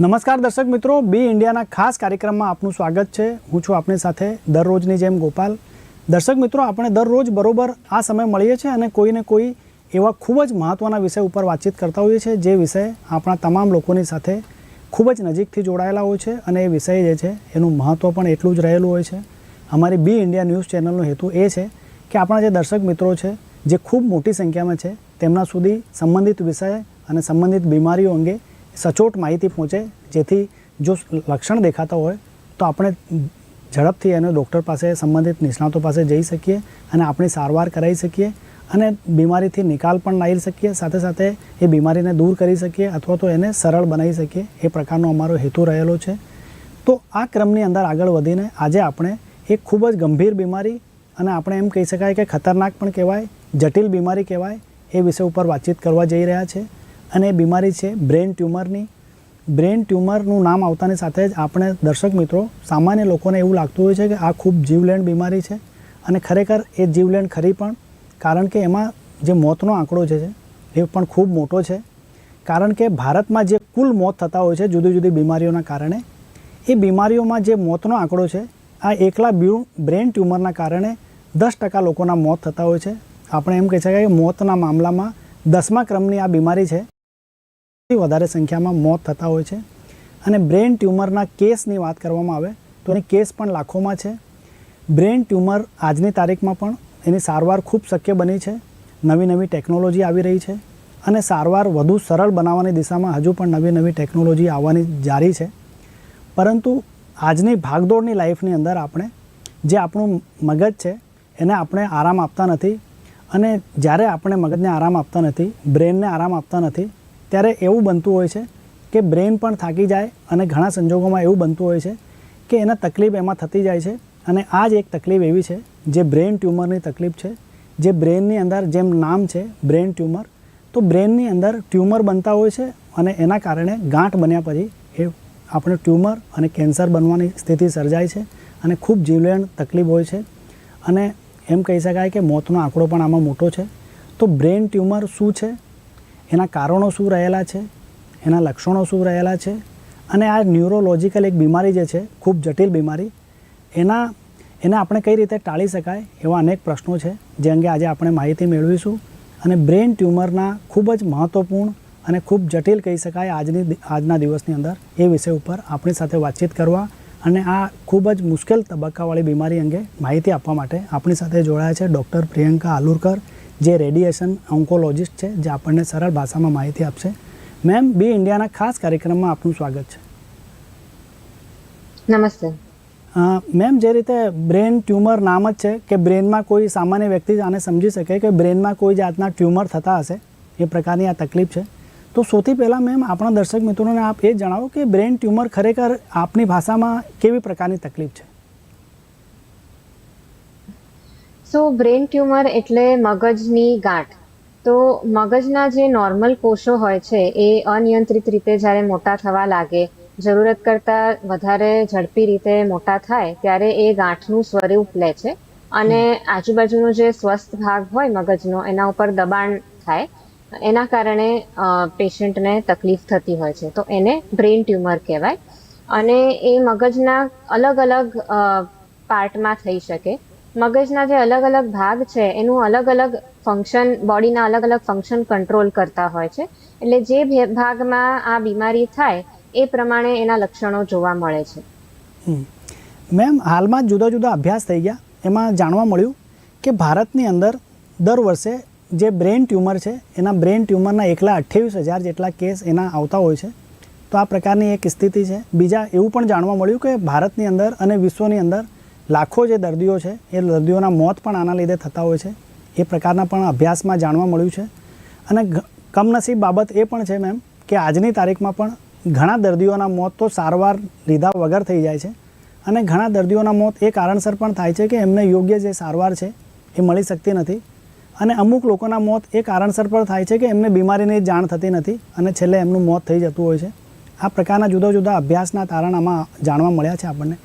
નમસ્કાર દર્શક મિત્રો, બી ઇન્ડિયાના ખાસ કાર્યક્રમમાં આપનું સ્વાગત છે. હું છું આપની સાથે દરરોજની જેમ ગોપાલ. દર્શક મિત્રો, આપણે દરરોજ બરોબર આ સમય મળીએ છીએ અને કોઈને કોઈ એવા ખૂબ જ મહત્ત્વના વિષય ઉપર વાતચીત કરતા હોઈએ છીએ, જે વિષય આપણા તમામ લોકોની સાથે ખૂબ જ નજીકથી જોડાયેલા હોય છે અને એ વિષય જે છે, એનું મહત્ત્વ પણ એટલું જ રહેલું હોય છે. અમારી બી ઇન્ડિયા ન્યૂઝ ચેનલનો હેતુ એ છે કે આપણા જે દર્શક મિત્રો છે, જે ખૂબ મોટી સંખ્યામાં છે, તેમના સુધી સંબંધિત વિષય અને સંબંધિત બીમારીઓ અંગે સચોટ માહિતી પહોંચે, જેથી જો લક્ષણ દેખાતા હોય, તો આપણે ઝડપથી એને ડૉક્ટર પાસે સંબંધિત નિષ્ણાતો પાસે જઈ શકીએ અને આપણી સારવાર કરાવી શકીએ અને બીમારીથી નિકાલ પણ લાવી શકીએ. સાથે સાથે એ બીમારીને દૂર કરી શકીએ અથવા તો એને સરળ બનાવી શકીએ. એ પ્રકારનો અમારો હેતુ રહેલો છે. તો આ ક્રમની અંદર આગળ વધીને આજે આપણે એક ખૂબ જ ગંભીર બીમારી અને આપણે એમ કહી શકાય કે ખતરનાક પણ કહેવાય, જટિલ બીમારી કહેવાય, એ વિષય ઉપર વાતચીત કરવા જઈ રહ્યા છે. અને એ બીમારી છે બ્રેન ટ્યુમરની. બ્રેન ટ્યુમરનું નામ આવતાની સાથે જ આપણે દર્શક મિત્રો, સામાન્ય લોકોને એવું લાગતું હોય છે કે આ ખૂબ જીવલેણ બીમારી છે અને ખરેખર એ જીવલેણ ખરી પણ, કારણ કે એમાં જે મોતનો આંકડો છે, એ પણ ખૂબ મોટો છે. કારણ કે ભારતમાં જે કુલ મોત થતા હોય છે જુદી જુદી બીમારીઓના કારણે, એ બીમારીઓમાં જે મોતનો આંકડો છે, આ એકલા બ્યુ, બ્રેન ટ્યુમરના કારણે દસ ટકા લોકોના મોત થતા હોય છે. આપણે એમ કહી શકાય કે મોતના મામલામાં દસમા ક્રમની આ બીમારી છે. વધારે સંખ્યામાં મોત થતા હોય છે. અને બ્રેન ટ્યુમરના કેસની વાત કરવામાં આવે, તો એની કેસ પણ લાખોમાં છે. બ્રેન ટ્યુમર આજની તારીખમાં પણ એની સારવાર ખૂબ શક્ય બની છે. નવી નવી ટેકનોલોજી આવી રહી છે અને સારવાર વધુ સરળ બનાવવાની દિશામાં હજુ પણ નવી નવી ટેકનોલોજી આવવાની જારી છે. પરંતુ આજની ભાગદોડની લાઈફની અંદર આપણે જે આપણું મગજ છે, એને આપણે આરામ આપતા નથી. અને જ્યારે આપણે મગજને આરામ આપતા નથી બ્રેનને આરામ આપતા નથી ત્યારે એવું બનતું હોય છે કે બ્રેન પણ થાકી જાય અને ઘણા સંજોગોમાં એવું બનતું હોય છે કે એને તકલીફ એમાં થતી જાય છે અને આ જ એક તકલીફ એવી છે જે બ્રેન ટ્યુમરની તકલીફ છે, જે બ્રેનની અંદર જેમ નામ છે બ્રેન ટ્યુમર, તો બ્રેનની અંદર ટ્યુમર બનતા હોય છે અને એના કારણે ગાંઠ બન્યા પછી એ આપણે ટ્યુમર અને કેન્સર બનવાની સ્થિતિ સર્જાય છે અને ખૂબ જીવલેણ તકલીફ હોય છે. અને એમ કહી શકાય કે મોતનો આંકડો પણ આમાં મોટો છે. તો બ્રેન ટ્યુમર શું છે? એના કારણો શું રહેલા છે, એના લક્ષણો શું રહેલા છે અને આ ન્યુરોલોજિકલ એક બીમારી જે છે, ખૂબ જટિલ બીમારી, એના, એને આપણે કઈ રીતે ટાળી શકાય એવા અનેક પ્રશ્નો છે, જે અંગે આજે આપણે માહિતી મેળવીશું અને બ્રેન ટ્યુમરના ખૂબ જ મહત્ત્વપૂર્ણ અને ખૂબ જટિલ કહી શકાય આજની આજના દિવસની અંદર એ વિષય ઉપર આપણી સાથે વાતચીત કરવા અને આ ખૂબ જ મુશ્કેલ તબક્કાવાળી બીમારી અંગે માહિતી આપવા માટે આપણી સાથે જોડાયા છે ડૉક્ટર પ્રિયંકા આલુરકર જે રેડિયેશન ઓન્કોલોજિસ્ટ છે જે આપણને સરળ ભાષામાં માહિતી આપશે. મેમ બી ઇન્ડિયાના ખાસ કાર્યક્રમમાં આપનું સ્વાગત છે. નમસ્તે. મેમ જે રીતે બ્રેન ટ્યુમર નામ જ છે કે બ્રેનમાં કોઈ સામાન્ય વ્યક્તિ આને સમજી શકે કે બ્રેનમાં કોઈ જાતના ટ્યુમર થતા હશે એ પ્રકારની આ તકલીફ છે. તો સૌથી પહેલાં મેમ આપણા દર્શક મિત્રોને આપ એ જણાવો કે બ્રેન ટ્યુમર ખરેખર આપની ભાષામાં કેવી પ્રકારની તકલીફ છે? સો બ્રેન ટ્યુમર એટલે મગજની ગાંઠ. તો મગજના જે નોર્મલ કોષો હોય છે એ અનિયંત્રિત રીતે જ્યારે મોટા થવા લાગે જરૂરત કરતાં વધારે ઝડપી રીતે મોટા થાય ત્યારે એ ગાંઠનું સ્વરૂપ લે છે. અને આજુબાજુનો જે સ્વસ્થ ભાગ હોય મગજનો એના ઉપર દબાણ થાય. એના કારણે પેશન્ટને તકલીફ થતી હોય છે. તો એને બ્રેન ટ્યુમર કહેવાય. અને એ મગજના અલગ અલગ પાર્ટમાં થઈ શકે. મગજના જે અલગ અલગ ભાગ છે, એનું અલગ અલગ ફંક્શન બોડીના અલગ અલગ ફંક્શન કંટ્રોલ કરતા હોય છે. એટલે જે ભાગમાં આ બીમારી થાય, એ પ્રમાણે એના લક્ષણો જોવા મળે છે. મેમ, હાલમાં જુદા જુદા અભ્યાસ થઈ ગયા. એમાં જાણવા મળ્યું કે ભારતની અંદર દર વર્ષે જે બ્રેન ટ્યુમર છે, એના બ્રેન ટ્યુમરના એકલા અઠ્યાવીસ હજાર જેટલા કેસ એના આવતા હોય છે. તો આ પ્રકારની એક સ્થિતિ છે. બીજા એવું પણ જાણવા મળ્યું કે ભારતની અંદર અને વિશ્વની અંદર લાખો જે દર્દીઓ છે, એ દર્દીઓના મોત પણ આના લીધે થતા હોય છે. એ પ્રકારના પણ અભ્યાસમાં જાણવા મળ્યું છે. અને કમનસીબ બાબત એ પણ છે મેમ, કે આજની તારીખમાં પણ ઘણા દર્દીઓના મોત તો સારવાર લીધા વગર થઈ જાય છે. અને ઘણા દર્દીઓના મોત એ કારણસર પણ થાય છે કે એમને યોગ્ય જે સારવાર છે, એ મળી શકતી નથી. અને અમુક લોકોના મોત એ કારણસર પણ થાય છે કે એમને બીમારીની જાણ થતી નથી અને છેલ્લે એમનું મોત થઈ જતું હોય છે. આ પ્રકારના જુદા જુદા અભ્યાસના તારણ આમાં જાણવા મળ્યા છે આપણને.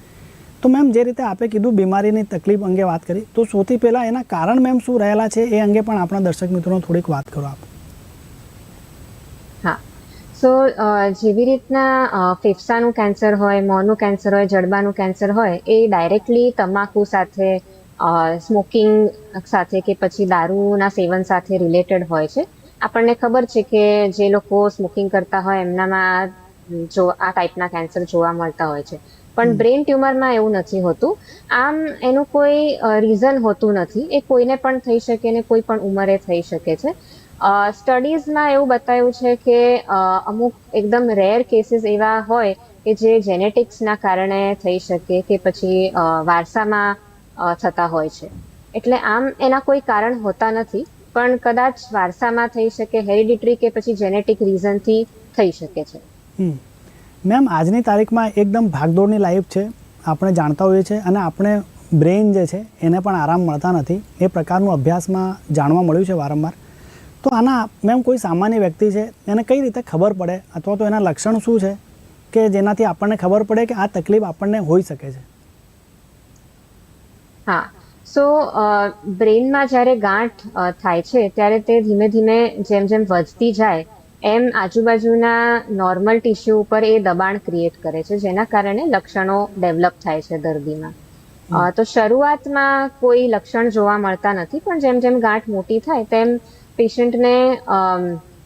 તો મેમ જે રીતે આપે કીધું બીમારીની તકલીફ અંગે વાત કરી, તો સૌથી પહેલાં એના કારણ મેમ શું રહેલા છે એ અંગે પણ આપણા દર્શક મિત્રોને થોડીક વાત કરો આપ. હા. સો જેવી રીતના ફેફસાનું કેન્સર હોય, મોંનું કેન્સર હોય, જડબાનું કેન્સર હોય, એ ડાયરેક્ટલી તમાકુ સાથે સ્મોકિંગ સાથે કે પછી દારૂના સેવન સાથે રિલેટેડ હોય છે. આપણને ખબર છે કે જે લોકો સ્મોકિંગ કરતા હોય, એમનામાં જો આ ટાઈપના કેન્સર જોવા મળતા હોય છે. પણ બ્રેન ટ્યુમરમાં એવું નથી હોતું. આમ એનું કોઈ રીઝન હોતું નથી. એ કોઈને પણ થઈ શકે ને કોઈ પણ ઉંમરે થઈ શકે છે. સ્ટડીઝમાં એવું બતાવ્યું છે કે અમુક એકદમ રેર કેસીસ એવા હોય કે જે જેનેટિક્સના કારણે થઈ શકે કે પછી વારસામાં થતા હોય છે. એટલે આમ એના કોઈ કારણ હોતા નથી પણ કદાચ વારસામાં થઈ શકે હેરિડિટરી કે પછી જેનેટિક રીઝનથી થઈ શકે છે. હમ. મેમ, આજની તારીખમાં એકદમ ભાગદોડની લાઈફ છે. આપણે જાણતા હોઈએ છીએ અને આપણે બ્રેઇન જે છે, એને પણ આરામ મળતા નથી. એ પ્રકારનું અભ્યાસમાં જાણવા મળ્યું છે વારંવાર. તો આના, મેમ, કોઈ સામાન્ય વ્યક્તિ છે, એને કઈ રીતે ખબર પડે? અથવા તો એના લક્ષણ શું છે? કે જેનાથી આપણને ખબર પડે કે આ તકલીફ આપણને હોઈ શકે છે? હા. સો બ્રેઇનમાં જ્યારે ગાંઠ થાય છે, ત્યારે તે ધીમે ધીમે જેમ જેમ વધતી જાય એમ આજુબાજુના નોર્મલ ટિશ્યુ ઉપર એ દબાણ ક્રિએટ કરે છે જેના કારણે લક્ષણો ડેવલપ થાય છે દર્દીમાં. તો શરૂઆતમાં કોઈ લક્ષણ જોવા મળતા નથી પણ જેમ જેમ ગાંઠ મોટી થાય તેમ પેશન્ટને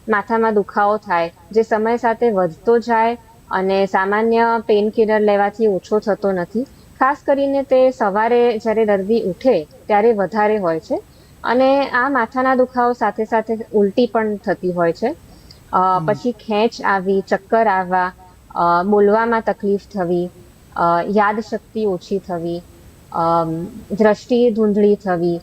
માથામાં દુખાવો થાય જે સમય સાથે વધતો જાય અને સામાન્ય પેનકિલર લેવાથી ઓછો થતો નથી. ખાસ કરીને તે સવારે જ્યારે દર્દી ઉઠે ત્યારે વધારે હોય છે અને આ માથાના દુખાવો સાથે સાથે ઉલટી પણ થતી હોય છે. પછી ખેંચ આવી ચક્કર આવવા બોલવામાં તકલીફ થવી યાદશક્તિ ઓછી થવી દ્રષ્ટિ ધૂંધળી થવી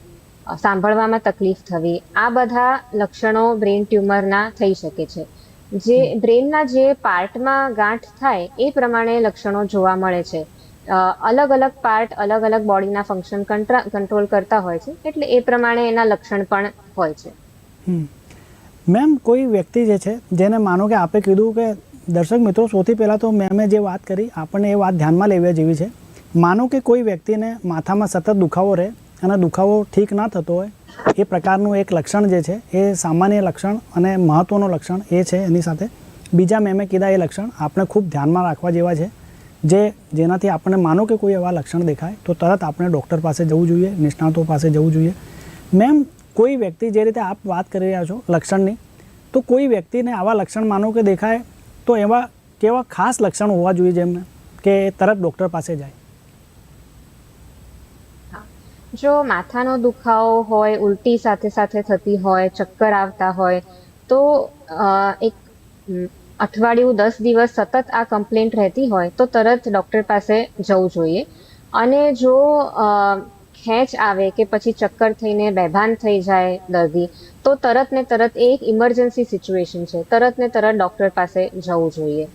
સાંભળવામાં તકલીફ થવી આ બધા લક્ષણો બ્રેન ટ્યુમરના થઈ શકે છે. જે બ્રેનના જે પાર્ટમાં ગાંઠ થાય એ પ્રમાણે લક્ષણો જોવા મળે છે. અલગ અલગ પાર્ટ અલગ અલગ બોડીના ફંક્શન કંટ્રોલ કરતા હોય છે એટલે એ પ્રમાણે એના લક્ષણ પણ હોય છે. મેમ, કોઈ વ્યક્તિ જે છે, જેને માનો કે આપે કીધું કે, દર્શક મિત્રો, સૌથી પહેલાં તો મેમે જે વાત કરી, આપણને એ વાત ધ્યાનમાં લેવા જેવી છે. માનો કે કોઈ વ્યક્તિને માથામાં સતત દુખાવો રહે અને દુખાવો ઠીક ના થતો હોય, એ પ્રકારનું એક લક્ષણ જે છે, એ સામાન્ય લક્ષણ અને મહત્ત્વનું લક્ષણ એ છે એની સાથે. બીજા મેમે કીધા એ લક્ષણ આપણે ખૂબ ધ્યાનમાં રાખવા જેવા છે, જે જેનાથી આપણને માનો કે કોઈ એવા લક્ષણ દેખાય, તો તરત આપણે ડૉક્ટર પાસે જવું જોઈએ, નિષ્ણાતો પાસે જવું જોઈએ. મેમ કોઈ વ્યક્તિ જે રીતે આપ વાત કરી રહ્યા છો લક્ષણની, તો કોઈ વ્યક્તિને આવા લક્ષણ માનો કે દેખાય, તો એવા કેવા ખાસ લક્ષણ હોવા જોઈએ જેમને કે તરત ડૉક્ટર પાસે જાય. જો માથાનો દુખાવો હોય, ઉલટી સાથે સાથે થતી હોય, ચક્કર આવતા હોય, તો એક અઠવાડિયું, દસ દિવસ સતત આ કમ્પ્લેન્ટ રહેતી હોય, તો તરત ડૉક્ટર પાસે જવું જોઈએ. અને જો ખેંચ આવે કે પછી ચક્કર થઈને બેભાન થઈ જાય દર્દી તો તરત ને તરત એ એક ઇમરજન્સી સિચ્યુએશન છે. તરત ને તરત ડૉક્ટર પાસે જવું જોઈએ.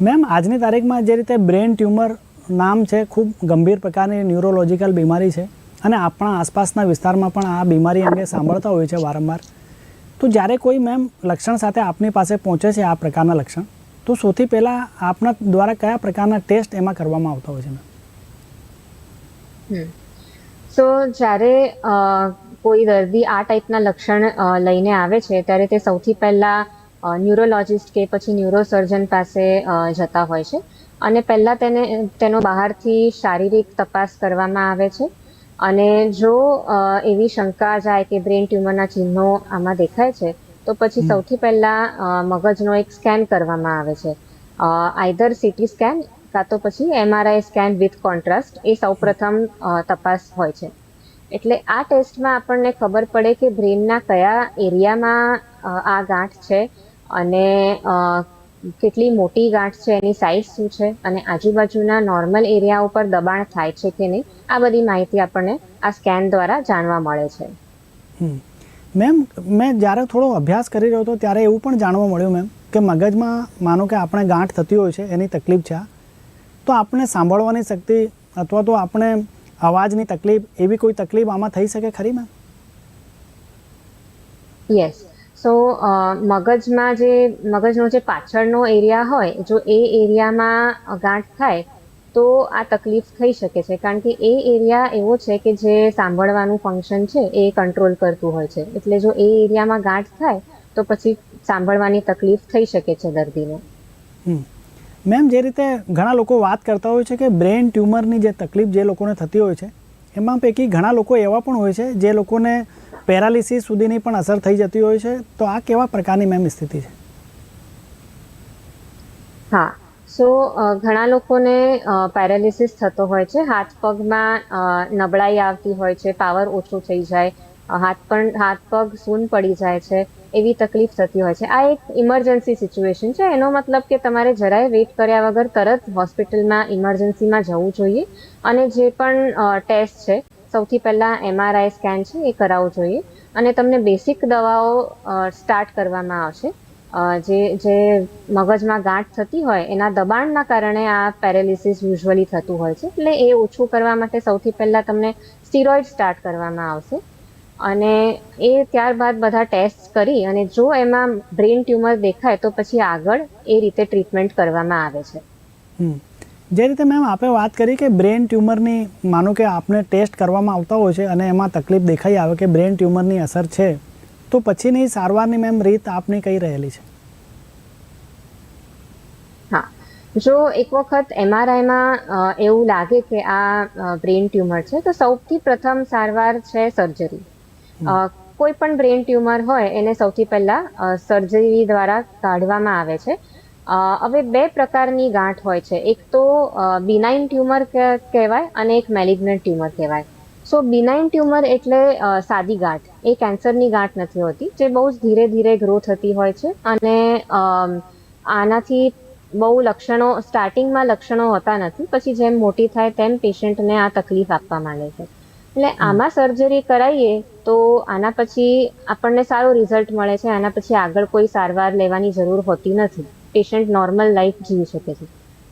મેમ આજની તારીખમાં જે રીતે બ્રેન ટ્યુમર નામ છે ખૂબ ગંભીર પ્રકારની ન્યુરોલોજિકલ બીમારી છે અને આપણા આસપાસના વિસ્તારમાં પણ આ બીમારી અંગે સાંભળતા હોય છે વારંવાર. તો જ્યારે કોઈ મેમ લક્ષણ સાથે આપની પાસે પહોંચે છે આ પ્રકારના લક્ષણ તો સૌથી પહેલાં આપના દ્વારા કયા પ્રકારના ટેસ્ટ એમાં કરવામાં આવતા હોય છે મેમ? સો જ્યારે કોઈ દર્દી આ ટાઈપના લક્ષણ લઈને આવે છે ત્યારે તે સૌથી પહેલાં ન્યુરોલોજિસ્ટ કે પછી ન્યુરોસર્જન પાસે જતા હોય છે. અને પહેલાં તેને તેનો બહારથી શારીરિક તપાસ કરવામાં આવે છે. અને જો એવી શંકા જાય કે બ્રેન ટ્યુમરના ચિહ્નો આમાં દેખાય છે તો પછી સૌથી પહેલાં મગજનો એક સ્કેન કરવામાં આવે છે. આઈધર સીટી સ્કેન કાં તો પછી એમઆરઆઈ સ્કેન વિથ કોન્ટ્રાસ્ટ એ સૌપ્રથમ તપાસ હોય છે. એટલે આ ટેસ્ટમાં આપણને ખબર પડે કે બ્રેનના કયા એરિયામાં આ ગાંઠ છે અને કેટલી મોટી ગાંઠ છે, એની સાઇઝ શું છે અને આજુબાજુના નોર્મલ એરિયા ઉપર દબાણ થાય છે કે નહીં, આ બધી માહિતી આપણને આ સ્કેન દ્વારા જાણવા મળે છે. મેમ, મેં જ્યારે થોડો અભ્યાસ કરી રહ્યો હતો ત્યારે એવું પણ જાણવા મળ્યું મેમ કે મગજમાં માનો કે આપણે ગાંઠ થતી હોય છે, એની તકલીફ છે તો આપણે સાંભળવાની શક્તિ અથવા તો આપણે અવાજની તકલીફ એવી કોઈ તકલીફ આમાં થઈ શકે ખરી મેમ યસ સો મગજમાં જે મગજનો જે પાછળનો એરિયા હોય જો એ એરિયામાં ગાંઠ થાય તો આ તકલીફ થઈ શકે છે. કારણ કે એ એરિયા એવો છે કે જે સાંભળવાનું ફંક્શન છે એ કંટ્રોલ કરતું હોય છે. એટલે જો એ એરિયામાં ગાંઠ થાય તો પછી સાંભળવાની તકલીફ થઈ શકે છે દર્દીને. હમ. મેમ જે રીતે ઘણા લોકો વાત કરતા હોય છે કે બ્રેન ટ્યુમરની જે તકલીફ જે લોકોને થતી હોય છે, એમાં પૈકી ઘણા લોકો એવા પણ હોય છે જે લોકોને પેરાલિસિસ સુધીની પણ અસર થઈ જતી હોય છે. તો આ કેવા પ્રકારની મેમ સ્થિતિ છે? હા, સો ઘણા લોકોને પેરાલિસિસ થતો હોય છે. હાથ પગમાં નબળાઈ આવતી હોય છે, પાવર ઓછો થઈ જાય હાથ પણ, હાથ પગ સૂન પડી જાય છે. એવી તકલીફ થતી હોય છે. આ એક ઇમરજન્સી સિચ્યુએશન છે. એનો મતલબ કે તમારે જરાય વેઇટ કર્યા વગર તરત હોસ્પિટલમાં ઇમરજન્સીમાં જવું જોઈએ અને જે પણ ટેસ્ટ છે, સૌથી પહેલાં એમઆરઆઈ સ્કેન છે, એ કરાવવું જોઈએ. અને તમને બેસિક દવાઓ સ્ટાર્ટ કરવામાં આવશે. જે જે મગજમાં ગાંઠ થતી હોય, એના દબાણના કારણે આ પેરેલિસિસ યુઝ્યુઅલી થતું હોય છે. એટલે એ ઓછું કરવા માટે સૌથી પહેલાં તમને સ્ટીરોઇડ સ્ટાર્ટ કરવામાં આવશે. અને એ ત્યારબાદ બધા ટેસ્ટ કરી અને જો એમાં બ્રેન ટ્યુમર દેખાય તો પછી આગળ એ રીતે ટ્રીટમેન્ટ કરવામાં આવે છે. જે રીતે મેમ આપે વાત કરી કે બ્રેન ટ્યુમરની માનો કે આપને ટેસ્ટ કરવામાં આવતા હોય છે અને એમાં તકલીફ દેખાઈ આવે કે બ્રેન ટ્યુમરની અસર છે તો પછીની સારવારની મેમ રીત આપની કઈ રહેલી છે? હા. જો એક વખત એમઆરઆઈમાં એવું લાગે કે આ બ્રેન ટ્યુમર છે તો સૌથી પ્રથમ સારવાર છે સર્જરી કોઈ પણ બ્રેન ટ્યુમર હોય એને સૌથી પહેલા સર્જરી દ્વારા કાઢવામાં આવે છે. હવે બે પ્રકારની ગાંઠ હોય છે. એક તો બિનાઇન ટ્યુમર કહેવાય અને એક મેલિગ્નન્ટ ટ્યુમર કહેવાય. સો બિનાઇન ટ્યુમર એટલે સાદી ગાંઠ. એ કેન્સરની ગાંઠ નથી હોતી, જે બહુ જ ધીરે ધીરે ગ્રો થતી હોય છે અને આનાથી બહુ લક્ષણો સ્ટાર્ટિંગમાં લક્ષણો હોતા નથી. પછી જેમ મોટી થાય તેમ પેશન્ટને આ તકલીફ આપવા માંડે છે. એટલે આમાં સર્જરી કરાવીએ તો આના પછી આપણને સારું રિઝલ્ટ મળે છે. આના પછી આગળ કોઈ સારવાર લેવાની જરૂર હોતી નથી. પેશન્ટ નોર્મલ લાઈફ જીવી શકે છે.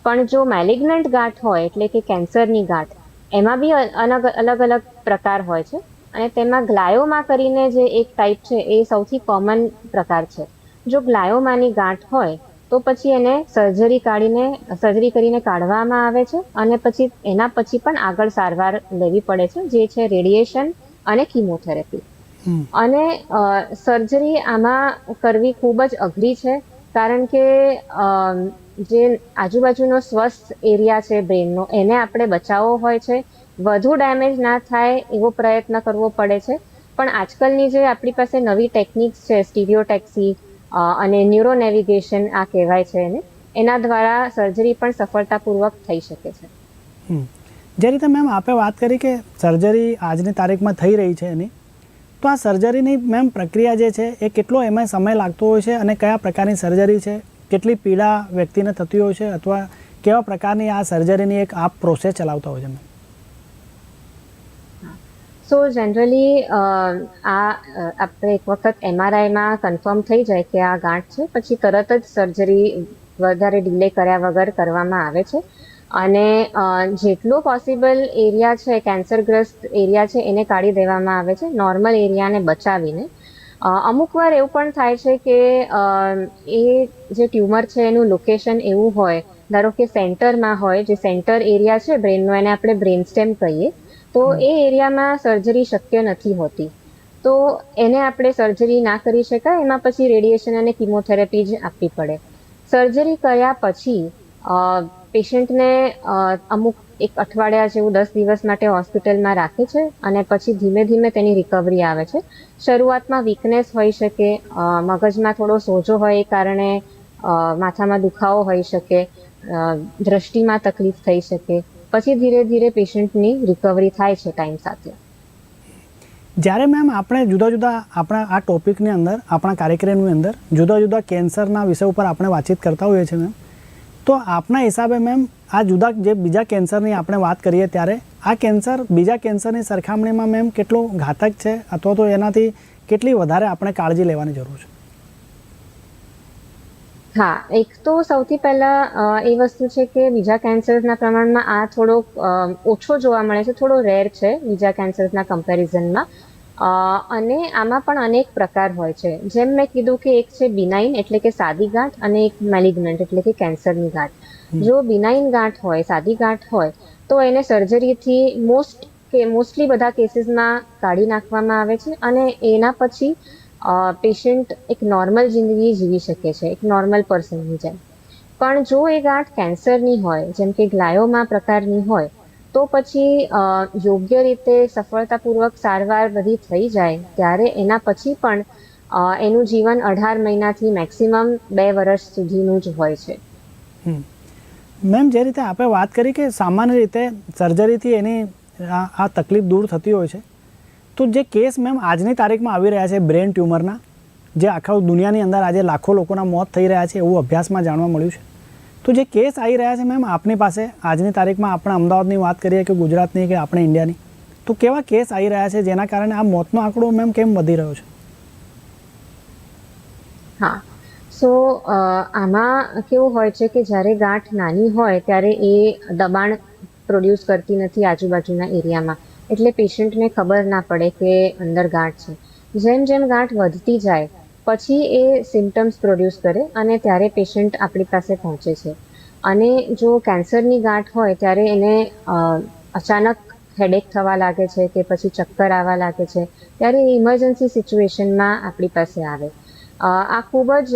પણ જો મેલિગ્નન્ટ ગાંઠ હોય એટલે કે કેન્સરની ગાંઠ એમાં બી અલગ અલગ અલગ પ્રકાર હોય છે. અને તેમાં ગ્લાયોમા કરીને જે એક ટાઈપ છે એ સૌથી કોમન પ્રકાર છે. જો ગ્લાયોમાની ગાંઠ હોય તો પછી એને સર્જરી કાઢીને સર્જરી કરીને કાઢવામાં આવે છે અને પછી એના પછી પણ આગળ સારવાર લેવી પડે છે જે છે રેડિયેશન અને કીમોથેરાપી અને સર્જરી આમાં કરવી ખૂબ જ અઘરી છે કારણ કે જે આજુબાજુનો સ્વસ્થ એરિયા છે બ્રેનનો એને આપણે બચાવવો હોય છે. વધુ ડેમેજ ના થાય એવો પ્રયત્ન કરવો પડે છે. પણ આજકાલની જે આપણી પાસે નવી ટેકનિક્સ છે સ્ટીરિયોટેક્સી અને ન્યુરો નેવિગેશન આ કહેવાય છે એને. એના દ્વારા સર્જરી પણ સફળતાપૂર્વક થઈ શકે છે. જે રીતે મેમ આપે વાત કરી કે સર્જરી આજની તારીખમાં થઈ રહી છે એની, તો આ સર્જરીની મેમ પ્રક્રિયા જે છે, એ કેટલો એમાં સમય લાગતો હોય છે અને કયા પ્રકારની સર્જરી છે? કેટલી પીડા વ્યક્તિને થતી હોય છે? અથવા કેવા પ્રકારની આ સર્જરીની એક આપ પ્રોસેસ ચલાવતા હોય છે મેમ સો જનરલી આ આપણે એક વખત એમઆરઆઈમાં કન્ફર્મ થઈ જાય કે આ ગાંઠ છે, પછી તરત જ સર્જરી વધારે ડિલે કર્યા વગર કરવામાં આવે છે. અને જેટલો પોસિબલ એરિયા છે કેન્સરગ્રસ્ત એરિયા છે, એને કાઢી દેવામાં આવે છે નોર્મલ એરિયાને બચાવીને. અમુક વાર એવું પણ થાય છે કે એ જે ટ્યુમર છે, એનું લોકેશન એવું હોય, ધારો કે સેન્ટરમાં હોય, જે સેન્ટર એરિયા છે બ્રેનનો એને આપણે બ્રેન સ્ટેમ કહીએ તો એ એરિયામાં સર્જરી શક્ય નથી હોતી. તો એને આપણે સર્જરી ના કરી શકાય એમાં પછી રેડિયેશન અને કિમોથેરાપી જ આપવી પડે. સર્જરી કર્યા પછી પેશન્ટને અમુક એક અઠવાડિયા જેવું દસ દિવસ માટે હોસ્પિટલમાં રાખે છે અને પછી ધીમે ધીમે તેની રિકવરી આવે છે. શરૂઆતમાં વીકનેસ હોઈ શકે મગજમાં થોડો સોજો હોય એ કારણે માથામાં દુખાવો હોઈ શકે દ્રષ્ટિમાં તકલીફ થઈ શકે. પછી ધીરે ધીરે પેશન્ટની રિકવરી થાય છે ટાઈમ સાથે. જ્યારે મેમ આપણે જુદા જુદા આપણા આ ટોપિકની અંદર, આપણા કાર્યક્રમની અંદર જુદા જુદા કેન્સરના વિષય ઉપર આપણે વાતચીત કરતા હોઈએ છીએ મેમ તો આપના હિસાબે મેમ આ જુદા જે બીજા કેન્સરની આપણે વાત કરીએ ત્યારે આ કેન્સર બીજા કેન્સરની સરખામણીમાં મેમ કેટલો ઘાતક છે અથવા તો એનાથી કેટલી વધારે આપણે કાળજી લેવાની જરૂર છે? હા એક તો સૌથી પહેલા એ વસ્તુ છે કે બીજા કેન્સર્સના પ્રમાણમાં આ થોડો ઓછો જોવા મળે છે થોડો રેર છે બીજા કેન્સર્સના કમ્પેરિઝનમાં. અને આમાં પણ અનેક પ્રકાર હોય છે. જેમ મેં કીધું કે એક છે બિનાઇન એટલે કે સાદી ગાંઠ અને એક મેલિગ્નન્ટ એટલે કે કેન્સરની ગાંઠ. જો બિનાઇન ગાંઠ હોય સાદી ગાંઠ હોય તો એને સર્જરીથી મોસ્ટ કે મોસ્ટલી બધા કેસીસમાં કાઢી નાખવામાં આવે છે અને એના પછી પેશન્ટ એક નોર્મલ જિંદગી જીવી શકે છે, એક નોર્મલ પર્સનની જેમ પણ જો એ ગાંઠ કેન્સરની હોય, જેમ કે ગ્લાયોમા પ્રકારની હોય, તો પછી યોગ્ય રીતે સફળતાપૂર્વક સારવાર બધી થઈ જાય, ત્યારે એના પછી પણ એનું જીવન અઢાર મહિનાથી મેક્સિમમ બે વર્ષ સુધીનું જ હોય છે. મેમ, જે રીતે આપણે વાત કરી કે સામાન્ય રીતે સર્જરીથી એની આ તકલીફ દૂર થતી હોય છે તો જે કેસ મેમ આજની તારીખમાં આવી રહ્યા છે બ્રેન ટ્યુમરના, જે આખા દુનિયાની અંદર આજે લાખો લોકોના મોત થઈ રહ્યા છે એવું અભ્યાસમાં જાણવા મળ્યું છે. તો જે કેસ આવી રહ્યા છે મેમ આપની પાસે, આજની તારીખમાં આપણે અમદાવાદની વાત કરીએ કે ગુજરાતની કે આપણે ઇન્ડિયાની, તો કેવા કેસ આવી રહ્યા છે જેના કારણે આ મોતનો આંકડો મેમ કેમ વધી રહ્યો છે? હા. સો આમાં કેવું હોય છે કે જ્યારે ગાંઠ નાની હોય ત્યારે એ દબાણ પ્રોડ્યુસ કરતી નથી આજુબાજુના એરિયામાં. એટલે પેશન્ટને ખબર ના પડે કે અંદર ગાંઠ છે. જેમ જેમ ગાંઠ વધતી જાય, પછી એ સિમ્ટમ્સ પ્રોડ્યુસ કરે અને ત્યારે પેશન્ટ આપણી પાસે પહોંચે છે. અને જો કેન્સરની ગાંઠ હોય, ત્યારે એને અચાનક હેડેક થવા લાગે છે કે પછી ચક્કર આવવા લાગે છે, ત્યારે એ ઇમરજન્સી સિચ્યુએશનમાં આપણી પાસે આવે. આ ખૂબ જ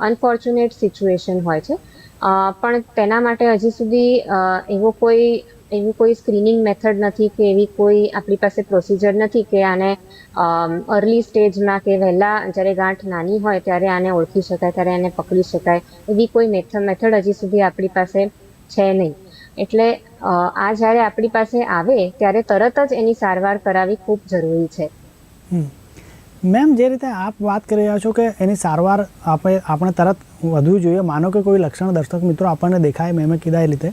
અનફોર્ચ્યુનેટ સિચ્યુએશન હોય છે. પણ તેના માટે હજી સુધી એવો કોઈ એવી કોઈ સ્ક્રીનિંગ મેથડ નથી કે એવી કોઈ આપણી પાસે પ્રોસિજર નથી કે આને અર્લી સ્ટેજમાં કે વહેલા જ્યારે ગાંઠ નાની હોય ત્યારે આને ઓળખી શકાય, ત્યારે એને પકડી શકાય. એવી કોઈ મેથડ મેથડ હજી સુધી આપણી પાસે છે નહીં. એટલે આ જ્યારે આપણી પાસે આવે ત્યારે તરત જ એની સારવાર કરાવવી ખૂબ જરૂરી છે. મેમ, જે રીતે આપ વાત કરી રહ્યા છો કે એની સારવાર આપણે આપણે તરત વધવું જોઈએ, માનો કે કોઈ લક્ષણ દર્શક મિત્રો આપણને દેખાય મેં મેં કીધા એ રીતે.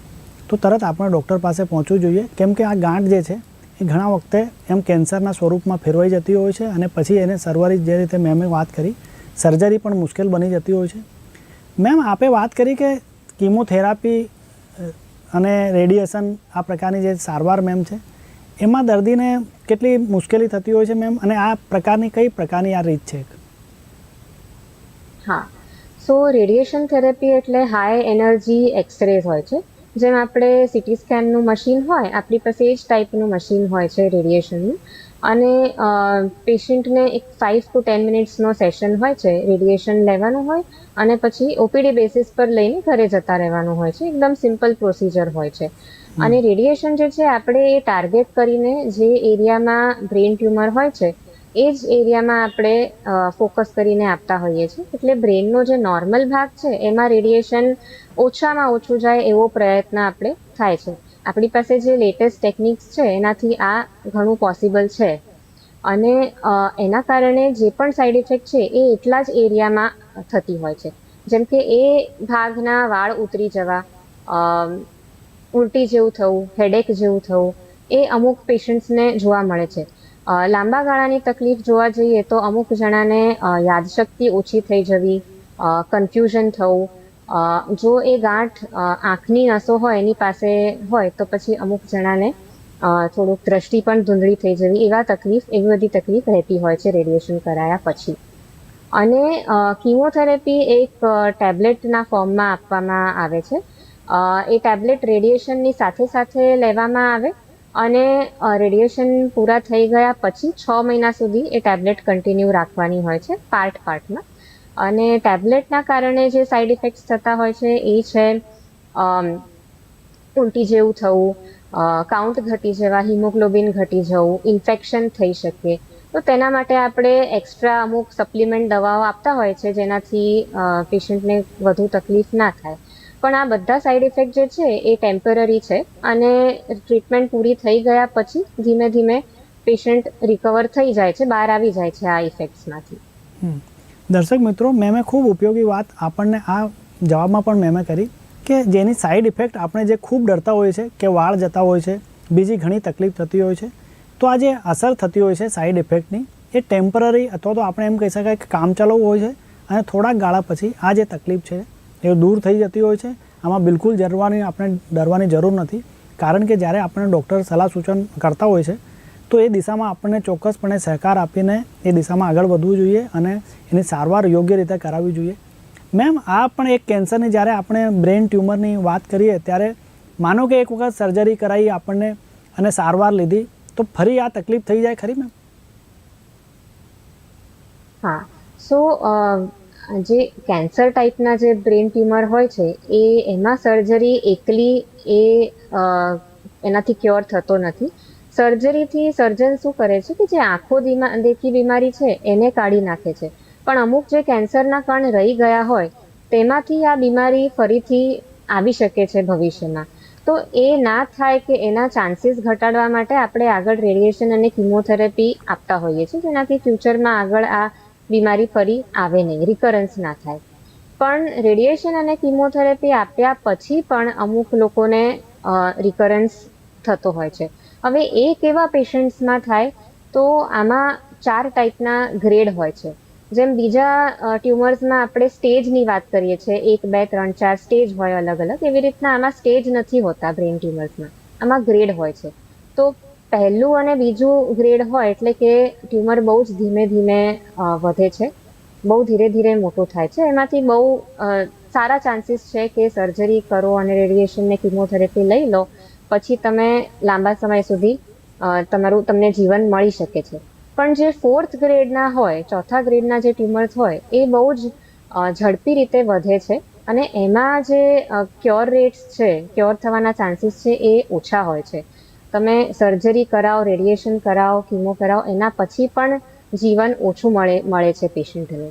તો તરત આપણે ડૉક્ટર પાસે પહોંચવું જોઈએ. કેમ કે આ ગાંઠ જે છે, એ ઘણા વખતે એમ કેન્સરના સ્વરૂપમાં ફેરવાઈ જતી હોય છે અને પછી એને સરવારી જે રીતે મેમે વાત કરી, સર્જરી પણ મુશ્કેલ બની જતી હોય છે. મેમ, આપે વાત કરી કે કીમોથેરાપી અને રેડિયેશન આ પ્રકારની જે સારવાર મેમ છે, એમાં દર્દીને કેટલી મુશ્કેલી થતી હોય છે મેમ? અને આ પ્રકારની કઈ પ્રકારની આ રીત છે? હા. સો રેડિયેશન થેરેપી એટલે હાઈ એનર્જી એક્સરેઝ હોય છે. જેમ આપણે સિટી સ્કેનનું મશીન હોય આપણી પાસે એ જ ટાઈપનું મશીન હોય છે રેડિયેશનનું અને પેશન્ટને એક ફાઇવ ટુ ટેન મિનિટ્સનો સેશન હોય છે રેડિયેશન લેવાનું હોય અને પછી ઓપીડી બેસિસ પર લઈને ઘરે જતા રહેવાનું હોય છે. એકદમ સિમ્પલ પ્રોસિજર હોય છે. અને રેડિયેશન જે છે આપણે એ ટાર્ગેટ કરીને જે એરિયામાં બ્રેન ટ્યુમર હોય છે એ જ એરિયામાં આપણે ફોકસ કરીને આપતા હોઈએ છીએ. એટલે બ્રેનનો જે નોર્મલ ભાગ છે, એમાં રેડિયેશન ઓછામાં ઓછું જાય એવો પ્રયત્ન આપણે થાય છે. આપણી પાસે જે લેટેસ્ટ ટેકનિક્સ છે, એનાથી આ ઘણું પોસિબલ છે. અને એના કારણે જે પણ સાઈડ ઇફેક્ટ છે, એ એટલા જ એરિયામાં થતી હોય છે. જેમ કે એ ભાગના વાળ ઉતરી જવા ઉલટી જેવું થવું હેડેક જેવું થવું, એ અમુક પેશન્ટ્સને જોવા મળે છે. લાંબા ગાળાની તકલીફ જોવા જઈએ તો અમુક જણાને યાદશક્તિ ઓછી થઈ જવી કન્ફ્યુઝન થવું જો એ ગાંઠ આંખની નસો હોય, એની પાસે હોય, તો પછી અમુક જણાને થોડુંક દ્રષ્ટિ પણ ધૂંધળી થઈ જવી, એવા તકલીફ, એવી બધી તકલીફ રહેતી હોય છે રેડિયેશન કરાયા પછી. અને કીમોથેરેપી એક ટેબ્લેટના ફોર્મમાં આપવામાં આવે છે. એ ટેબ્લેટ રેડિયેશનની સાથે સાથે લેવામાં આવે અને રેડિયેશન પૂરા થઈ ગયા પછી છ મહિના સુધી એ ટેબ્લેટ કન્ટિન્યુ રાખવાની હોય છે પાર્ટ પાર્ટમાં અને ટેબ્લેટના કારણે જે સાઈડ ઇફેક્ટ્સ થતા હોય છે એ છે ઉલટી જેવું થવું કાઉન્ટ ઘટી જવા હિમોગ્લોબિન ઘટી જવું ઇન્ફેક્શન થઈ શકે. તો તેના માટે આપણે એક્સ્ટ્રા અમુક સપ્લિમેન્ટ દવાઓ આપતા હોય છે જેનાથી પેશન્ટને વધુ તકલીફ ના થાય. પણ આ બધા સાઈડ ઇફેક્ટ જે છે, એ ટેમ્પરરી છે અને ટ્રીટમેન્ટ પૂરી થઈ ગયા પછી ધીમે ધીમે પેશન્ટ રિકવર થઈ જાય છે, બહાર આવી જાય છે આ ઇફેક્ટ્સમાંથી. દર્શક મિત્રો મેં મેં ખૂબ ઉપયોગી વાત આપણને આ જવાબમાં પણ મેં મેં કરી કે જેની સાઈડ ઇફેક્ટ આપણે જે ખૂબ ડરતા હોય છે કે વાળ જતા હોય છે, બીજી ઘણી તકલીફ થતી હોય છે, તો આ જે અસર થતી હોય છે સાઈડ ઇફેક્ટની એ ટેમ્પરરી અથવા તો આપણે એમ કહી શકાય કે કામચલાઉ હોય છે અને થોડાક ગાળા પછી આ જે તકલીફ છે એ દૂર થઈ જતી હોય છે. આમાં બિલકુલ જરવાની આપણે ડરવાની જરૂર નથી. કારણ કે જ્યારે આપણે ડૉક્ટર સલાહ સૂચન કરતા હોય છે, તો એ દિશામાં આપણને ચોક્કસપણે સહકાર આપીને એ દિશામાં આગળ વધવું જોઈએ અને એની સારવાર યોગ્ય રીતે કરાવવી જોઈએ. મેમ, આ પણ એક કેન્સરની જ્યારે આપણે બ્રેન ટ્યુમરની વાત કરીએ, ત્યારે માનો કે એક વખત સર્જરી કરાવી આપણને અને સારવાર લીધી, તો ફરી આ તકલીફ થઈ જાય ખરી મેમ? હા. સો જે કેન્સર ટાઈપના જે બ્રેન ટ્યુમર હોય છે, એ એમાં સર્જરી એકલી એ એનાથી ક્યોર થતો નથી. સર્જરીથી સર્જન શું કરે છે કે જે આંખો દેખી બીમારી છે, એને કાઢી નાખે છે. પણ અમુક જે કેન્સરના કણ રહી ગયા હોય, તેમાંથી આ બીમારી ફરીથી આવી શકે છે ભવિષ્યમાં. તો એ ના થાય કે એના ચાન્સીસ ઘટાડવા માટે આપણે આગળ રેડિયેશન અને કિમોથેરાપી આપતા હોઈએ છીએ, જેનાથી ફ્યુચરમાં આગળ આ બીમારી ફરી આવે નહીં રિકરન્સ ના થાય. પણ રેડિયેશન અને કિમોથેરેપી આપ્યા પછી પણ અમુક લોકોને રિકરન્સ થતો હોય છે. હવે એ કેવા પેશન્ટ્સમાં થાય તો આમાં ચાર ટાઈપના ગ્રેડ હોય છે. જેમ બીજા ટ્યુમર્સમાં આપણે સ્ટેજની વાત કરીએ છીએ, એક, બે, ત્રણ, ચાર સ્ટેજ હોય અલગ અલગ એવી રીતના આમાં સ્ટેજ નથી હોતા બ્રેન ટ્યુમર્સમાં આમાં ગ્રેડ હોય છે. તો પહેલું અને બીજું ગ્રેડ હોય એટલે કે ટ્યુમર બહુ જ ધીમે ધીમે વધે છે. બહુ ધીરે ધીરે મોટું થાય છે. એમાંથી બહુ સારા ચાન્સીસ છે કે સર્જરી કરો અને રેડિયેશનને કિમોથેરેપી લઈ લો. પછી તમે લાંબા સમય સુધી તમારું, તમને જીવન મળી શકે છે. પણ જે ફોર્થ ગ્રેડના હોય, ચોથા ગ્રેડના જે ટ્યુમર્સ હોય, એ બહુ જ ઝડપી રીતે વધે છે. અને એમાં જે ક્યોર રેટ્સ છે ક્યોર થવાના ચાન્સીસ છે એ ઓછા હોય છે. તમે સર્જરી કરાવો રેડિયેશન કરાવો કીમો કરાવો એના પછી પણ જીવન ઓછું મળે મળે છે પેશન્ટને.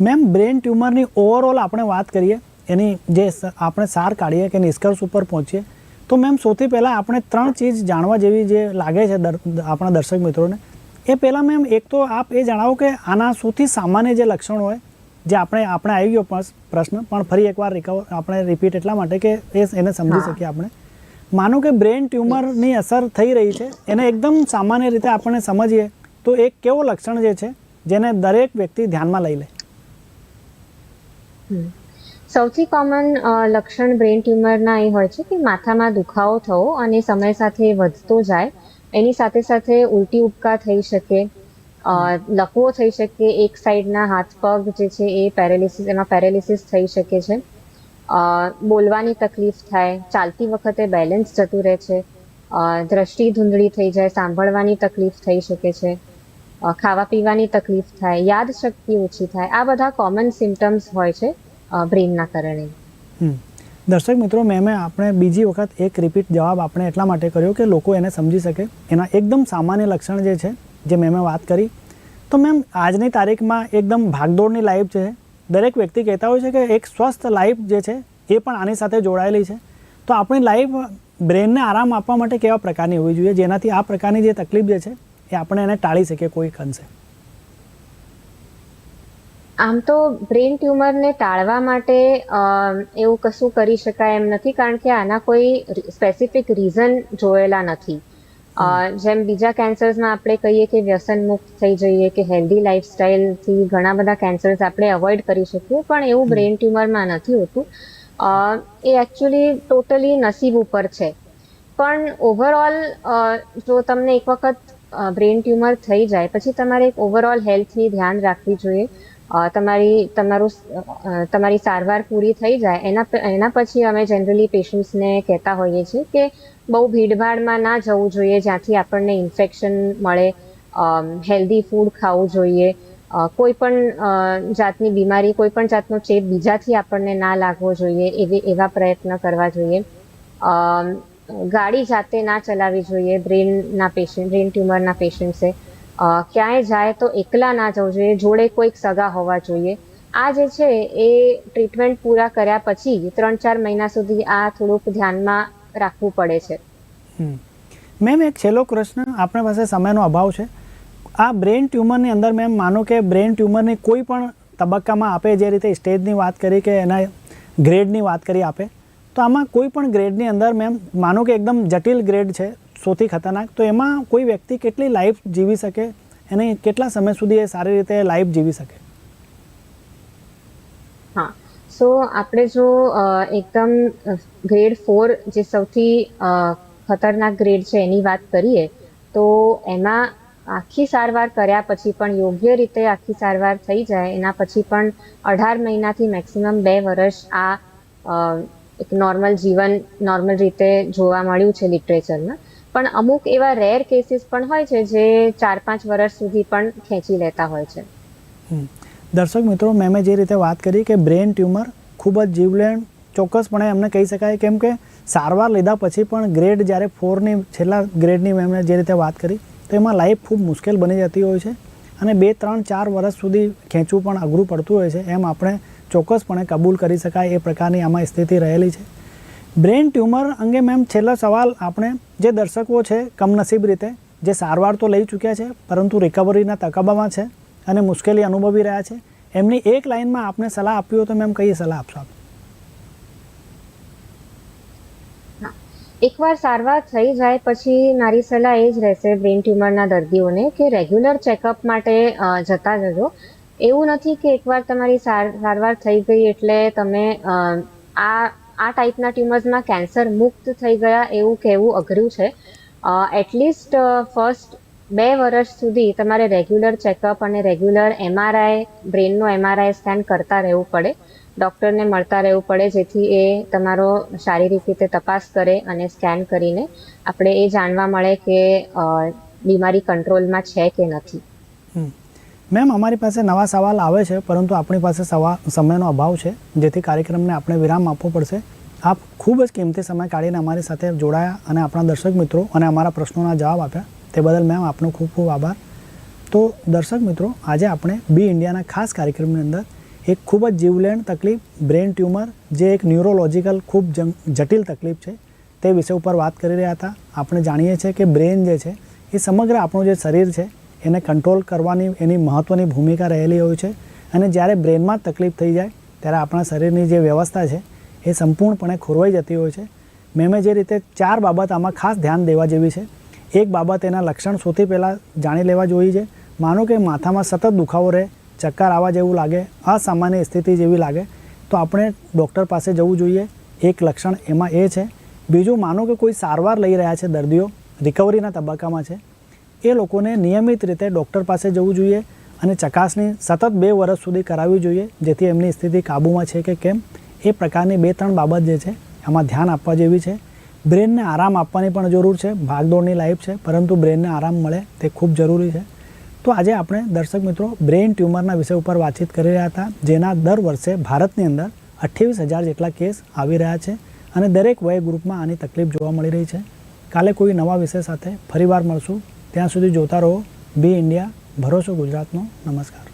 મેમ બ્રેન ટ્યુમરની ઓવરઓલ આપણે વાત કરીએ એની જે આપણે સાર કાઢીએ કે નિષ્કર્ષ ઉપર પહોંચીએ તો મેમ સૌથી પહેલાં આપણે ત્રણ ચીજ જાણવા જેવી જે લાગે છે આપણા દર્શક મિત્રોને એ પહેલાં મેમ એક તો આપ એ જણાવો કે આના સૌથી સામાન્ય જે લક્ષણો હોય જે આપણે આપણે આવી ગયો પણ પ્રશ્ન પણ ફરી એકવાર રિકવર આપણે રિપીટ એટલા માટે કે એ એને સમજી શકીએ આપણે. માનો કે બ્રેન ટ્યુમરની અસર થઈ રહી છે, એને એકદમ સામાન્ય રીતે આપણે સમજીએ, તો એક કેવો લક્ષણ જે છે, જેને દરેક વ્યક્તિ ધ્યાનમાં લઈ લે? સૌથી કોમન લક્ષણ બ્રેન ટ્યુમરના એ હોય છે કે માથામાં દુખાવો થવો અને સમય સાથે વધતો જાય, એની સાથે સાથે ઉલટી ઉપકા થઈ શકે લકવો થઈ શકે, એક સાઈડના હાથ પગ જે છે એ પેરેલિસિસ એમાં પેરેલિસિસ થઈ શકે છે. બોલવાની તકલીફ થાય, ચાલતી વખતે બેલેન્સ જતું રહે છે દ્રષ્ટિ ધૂંધળી થઈ જાય, સાંભળવાની તકલીફ થઈ શકે છે ખાવા પીવાની તકલીફ થાય યાદશક્તિ ઓછી થાય, આ બધા કોમન સિમ્ટમ્સ હોય છે બ્રેનના કારણે. દર્શક મિત્રો, મેં આપણે બીજી વખત એક રિપીટ જવાબ આપણે એટલા માટે કર્યો કે લોકો એને સમજી શકે. એના એકદમ સામાન્ય લક્ષણ જે છે, જે મેં મેં વાત કરી. તો મેમ, આજની તારીખમાં એકદમ ભાગદોડની લાઈફ છે. દરેક વ્યક્તિ કહેતા હોય છે કે એક સ્વસ્થ લાઈફ જે છે એ પણ આની સાથે જોડાયેલી છે. તો આપણી લાઈફ બ્રેનને આરામ આપવા માટે કેવા પ્રકારની હોવી જોઈએ? જેનાથી આ પ્રકારની જે તકલીફ જે છે એ આપણે એને ટાળી શકીએ કોઈ અંશે આમ તો બ્રેન ટ્યુમરને ટાળવા માટે એવું કશું કરી શકાય એમ નથી, કારણ કે આના કોઈ સ્પેસિફિક રીઝન જોયેલા નથી. જેમ બીજા કેન્સર્સમાં આપણે કહીએ કે વ્યસન મુક્ત થઈ જઈએ કે હેલ્ધી લાઈફસ્ટાઈલથી ઘણા બધા કેન્સર્સ આપણે અવોઇડ કરી શકીએ પણ એવું બ્રેન ટ્યુમરમાં નથી હોતું. એ એકચ્યુઅલી ટોટલી નસીબ ઉપર છે. પણ ઓવરઓલ જો તમને એક વખત બ્રેન ટ્યુમર થઈ જાય પછી તમારે એક ઓવરઓલ હેલ્થની ધ્યાન રાખવી જોઈએ. તમારી, તમારું તમારી સારવાર પૂરી થઈ જાય, એના એના પછી અમે જનરલી પેશન્ટ્સને કહેતા હોઈએ છીએ કે બહુ ભીડભાડમાં ના જવું જોઈએ, જ્યાંથી આપણને ઇન્ફેક્શન મળે હેલ્ધી ફૂડ ખાવું જોઈએ કોઈ પણ જાતની બીમારી, કોઈ પણ જાતનો ચેપ બીજાથી આપણને ના લાગવો જોઈએ, એવી, એવા પ્રયત્ન કરવા જોઈએ. ગાડી જાતે ના ચલાવવી જોઈએ બ્રેનના પેશન્ટ બ્રેન ટ્યુમરના પેશન્ટ્સે. ક્યાંય જાય તો એકલા ના જવું જોઈએ, જોડે કોઈક સગા હોવા જોઈએ. આ જે છે એ ટ્રીટમેન્ટ પૂરા કર્યા પછી ત્રણ ચાર મહિના સુધી આ થોડુંક ધ્યાનમાં રાખવું પડે છે. મેમ એક છેલ્લો પ્રશ્ન આપણા પાસે સમયનો અભાવ છે. આ બ્રેન ટ્યુમરની અંદર મેમ માનો કે બ્રેન ટ્યુમરની કોઈ પણ તબક્કામાં આપે જે રીતે સ્ટેજની વાત કરી કે એના ગ્રેડની વાત કરી આપે, તો આમાં કોઈ પણ ગ્રેડની અંદર મેમ માનો કે એકદમ જટિલ ગ્રેડ છે. સૌથી ખતરનાક. તો એમાં કોઈ વ્યક્તિ કેટલી લાઈફ જીવી શકે એને કેટલા સમય સુધી એ સારી રીતે લાઈફ જીવી શકે? હા. સો આપણે જો એકદમ ગ્રેડ ફોર જે સૌથી ખતરનાક ગ્રેડ છે એની વાત કરીએ, તો એમાં આખી સારવાર કર્યા પછી પણ યોગ્ય રીતે આખી સારવાર થઈ જાય, એના પછી પણ અઢાર મહિનાથી મેક્સિમમ બે વર્ષ આ એક નોર્મલ જીવન નોર્મલ રીતે જોવા મળ્યું છે લિટરેચરમાં પણ અમુક એવા રેર કેસીસ પણ હોય છે જે ચાર પાંચ વર્ષ સુધી પણ ખેંચી લેતા હોય છે. દર્શક મિત્રો, મેં જે રીતે વાત કરી કે બ્રેન ટ્યુમર ખૂબ જ જીવલેણ, ચોક્કસપણે એમને કહી શકાય કેમ કે સારવાર લીધા પછી પણ ગ્રેડ જ્યારે ફોરની છેલ્લા ગ્રેડની મેં જે રીતે વાત કરી, તો એમાં લાઈફ ખૂબ મુશ્કેલ બની જતી હોય છે અને બે, ત્રણ, ચાર વર્ષ સુધી ખેંચવું પણ અઘરું પડતું હોય છે, એમ આપણે ચોક્કસપણે કબૂલ કરી શકાય એ પ્રકારની આમાં સ્થિતિ રહેલી છે બ્રેન ટ્યુમર અંગે મેમ છેલ્લો સવાલ આપણે જે દર્શકો છે, કમનસીબ રીતે, જે સારવાર તો લઈ ચૂક્યા છે, પરંતુ રિકવરીના તકાબામાં છે અને મુશ્કેલી અનુભવી રહ્યા છે, એમની એક લાઇનમાં આપને સલાહ આપવી હોય તો મેમ કઈ સલાહ આપશો આપ? એકવાર સારવાર થઈ જાય પછી મારી સલાહ એ જ રહેશે બ્રેન ટ્યુમરના દર્દીઓને કે રેગ્યુલર ચેકઅપ માટે જતા જજો એવું નથી કે એકવાર તમારી સાર- સારવાર થઈ ગઈ એટલે તમે આ આ ટાઈપના ટ્યુમર્સમાં કેન્સર મુક્ત થઈ ગયા એવું કહેવું અઘરું છે એટલીસ્ટ ફર્સ્ટ બે વર્ષ સુધી તમારે રેગ્યુલર ચેકઅપ અને રેગ્યુલર એમઆરઆઈ બ્રેનનો એમઆરઆઈ સ્કેન કરતા રહેવું પડે ડૉક્ટરને મળતા રહેવું પડે, જેથી એ તમારો શારીરિક રીતે તપાસ કરે અને સ્કેન કરીને આપણે એ જાણવા મળે કે બીમારી કંટ્રોલમાં છે કે નથી. મેમ, અમારી પાસે નવા સવાલ આવે છે, પરંતુ આપણી પાસે સવા, સમયનો અભાવ છે, જેથી કાર્યક્રમને આપણે વિરામ આપવો પડશે. આપ ખૂબ જ કિંમતી સમય કાઢીને અમારી સાથે જોડાયા અને આપણા દર્શક મિત્રો અને અમારા પ્રશ્નોના જવાબ આપ્યા. તે બદલ મેમ, આપનો ખૂબ ખૂબ આભાર. તો દર્શક મિત્રો, આજે આપણે બી ઇન્ડિયાના ખાસ કાર્યક્રમની અંદર એક ખૂબ જ જીવલેણ તકલીફ બ્રેન ટ્યુમર, જે એક ન્યુરોલોજિકલ ખૂબ જટિલ તકલીફ છે, તે વિષય ઉપર વાત કરી રહ્યા હતા. આપણે જાણીએ છીએ કે બ્રેન જે છે, એ સમગ્ર આપણું જે શરીર છે એને કંટ્રોલ કરવાની એની મહત્ત્વની ભૂમિકા રહેલી હોય છે. અને જ્યારે બ્રેનમાં તકલીફ થઈ જાય, ત્યારે આપણા શરીરની જે વ્યવસ્થા છે, એ સંપૂર્ણપણે ખોરવાઈ જતી હોય છે. મેં જે રીતે ચાર બાબત આમાં ખાસ ધ્યાન દેવા જેવી છે. એક બાબત એના લક્ષણ સૌથી પહેલાં જાણી લેવા જોઈએ છે. માનો કે માથામાં સતત દુખાવો રહે, ચક્કર આવવા જેવું લાગે, અસામાન્ય સ્થિતિ જેવી લાગે, તો આપણે ડૉક્ટર પાસે જવું જોઈએ. એક લક્ષણ એમાં એ છે. બીજું, માનો કે કોઈ સારવાર લઈ રહ્યા છે દર્દીઓ રિકવરીના તબક્કામાં છે. એ લોકોને નિયમિત રીતે ડૉક્ટર પાસે જવું જોઈએ અને ચકાસણી સતત બે વર્ષ સુધી કરાવવી જોઈએ, જેથી એમની સ્થિતિ કાબૂમાં છે કે કેમ. એ પ્રકારની બે ત્રણ બાબત જે છે, એમાં ધ્યાન આપવા જેવી છે. બ્રેનને આરામ આપવાની પણ જરૂર છે, ભાગદોડની લાઈફ છે, પરંતુ બ્રેનને આરામ મળે તે ખૂબ જરૂરી છે. તો આજે આપણે દર્શક મિત્રો બ્રેન ટ્યુમરના વિષય ઉપર વાતચીત કરી રહ્યા હતા, જેના દર વર્ષે ભારતની અંદર અઠ્યાવીસ હજાર જેટલા કેસ આવી રહ્યા છે અને દરેક વય ગ્રુપમાં આની તકલીફ જોવા મળી રહી છે. કાલે કોઈ નવા વિષય સાથે ફરીવાર મળશું. ત્યાં સુધી જોતા રહો. બી ઇન્ડિયા ભરોસો ગુજરાતનો. નમસ્કાર.